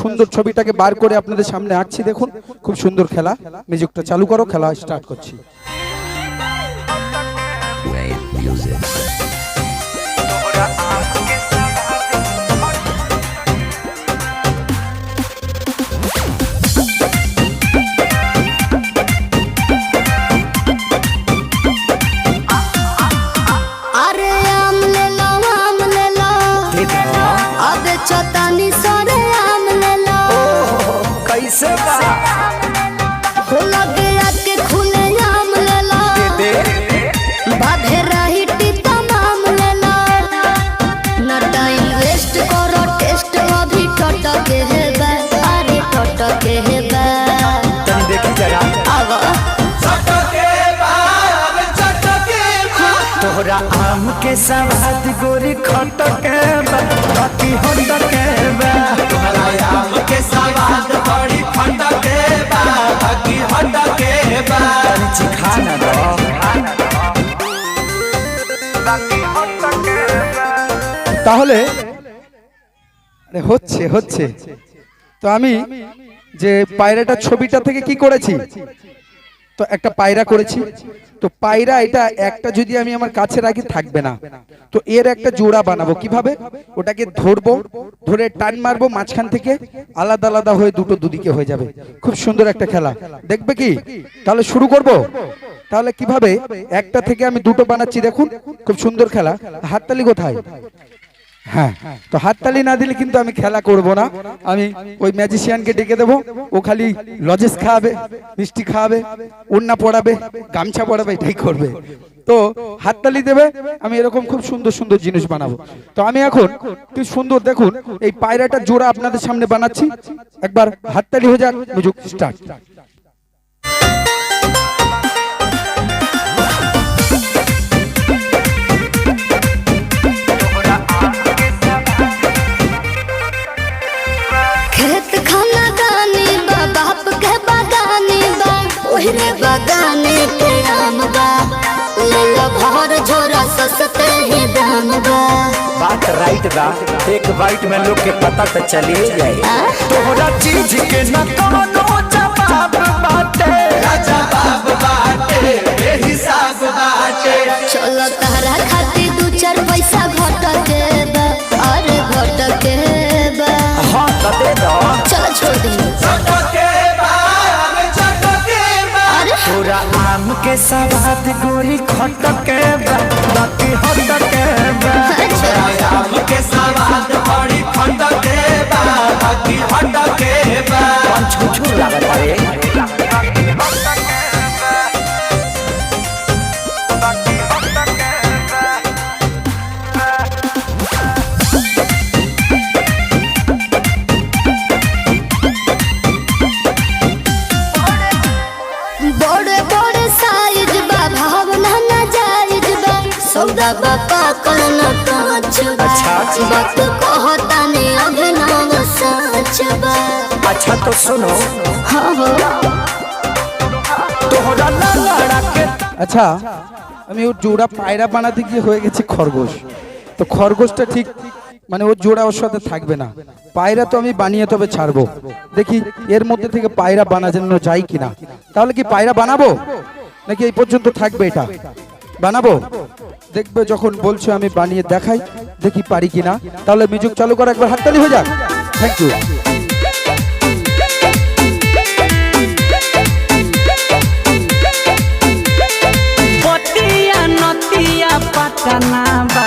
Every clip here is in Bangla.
সুন্দর ছবিটাকে বার করে আপনাদের সামনে আঁকছি দেখুন। খুব সুন্দর খেলা। মিউজিকটা চালু করো, খেলা স্টার্ট করছি। samba. तोहरा आम के सवाद गोरी खट के बा बाकी होट के बा तनी चिखा ना दो তাহলে আরে হচ্ছে হচ্ছে তো আমি যে পায়রাটার ছবিটা থেকে কি করেছি তো একটা পায়রা করেছি। তো পায়রা এটা একটা যদি আমি আমার কাছে রাখি, থাকবে না। তো এর একটা জোড়া বানাবো। কীভাবে? ওটাকে ধরবো, ধরে টান মারবো, মাঝখান থেকে আলাদা আলাদা হয়ে দুটো দুদিকে হয়ে যাবে। খুব সুন্দর একটা খেলা। দেখবে কি? তাহলে শুরু করব? তাহলে কীভাবে? একটা থেকে আমি দুটো বানাচ্ছি, দেখুন। খুব সুন্দর খেলা। হাততালি কোথায়? হ্যাঁ। তো হাততালি না দিলে কিন্তু আমি খেলা করব না। আমি ওই ম্যাজিশিয়ানকে ডেকে দেবো। ও খালি লজেস খাওয়াবে মিষ্টি খাওয়াবে ওন্না পড়াবে গামছা পড়াবে এটাই করবে। তো হাততালি দেবে, আমি এরকম খুব সুন্দর সুন্দর জিনিস বানাবো। তো আমি এখন, কি সুন্দর দেখুন, এই পায়রাটার জোড়া আপনাদের সামনে বানাচ্ছি। একবার হাততালি হয়ে যাক মিউজিক স্টার্ট खेत खाना गानी बा बाप के बागानी बा। ओहरे बागाने के आम बा। ले लो भर झोरा सस्ते ही दाम बा। बात राइट बा। एक बाइट में लोग के पता तो चली जाए। तोहरा चीज़ के न कोनो जवाब बाटे। चलो तारा खाती पैसा बात गोरी खटके सौदा बापा करना कांच बा अच्छा, अच्छा। बात कहता ने अभिनव सच बा अच्छा तो सुनो हाँ हो तोहरा लड़ा के আচ্ছা আমি ওর জোড়া পায়রা বানাতে গিয়ে হয়ে গেছে খরগোশ তো খরগোশটা ঠিক মানে ওর জোড়া ওর সাথে থাকবে না পায়রা তো আমি বানিয়ে তবে ছাড়বো দেখি এর মধ্যে থেকে পায়রা বানানো যায় কিনা তাহলে কি পায়রা বানাবো নাকি এই পর্যন্ত থাকবে এটা বানাবো দেখবে যখন বলছো আমি বানিয়ে দেখাই, দেখি পারি কিনা। তাহলে মিউজিক চালু করে, একবার হাততালি হয়ে যাক। থ্যাংক ইউ পতিয়া নতিয়া পাটানা বা।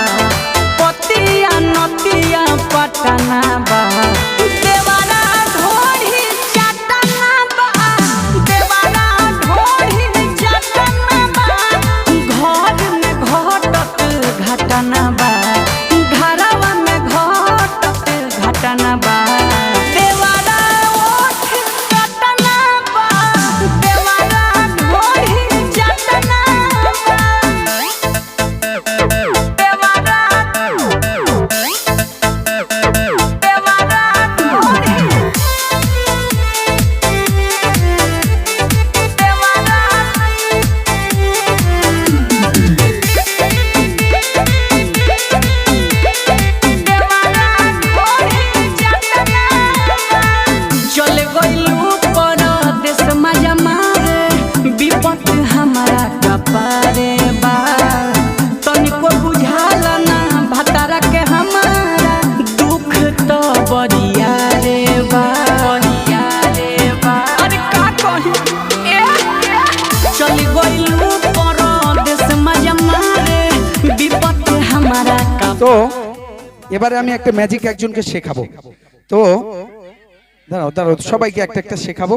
তো এবারে আমি একটা ম্যাজিক একজনকে শেখাবো। তো দাঁড়াও দাঁড়াও সবাইকে একটা একটা শেখাবো।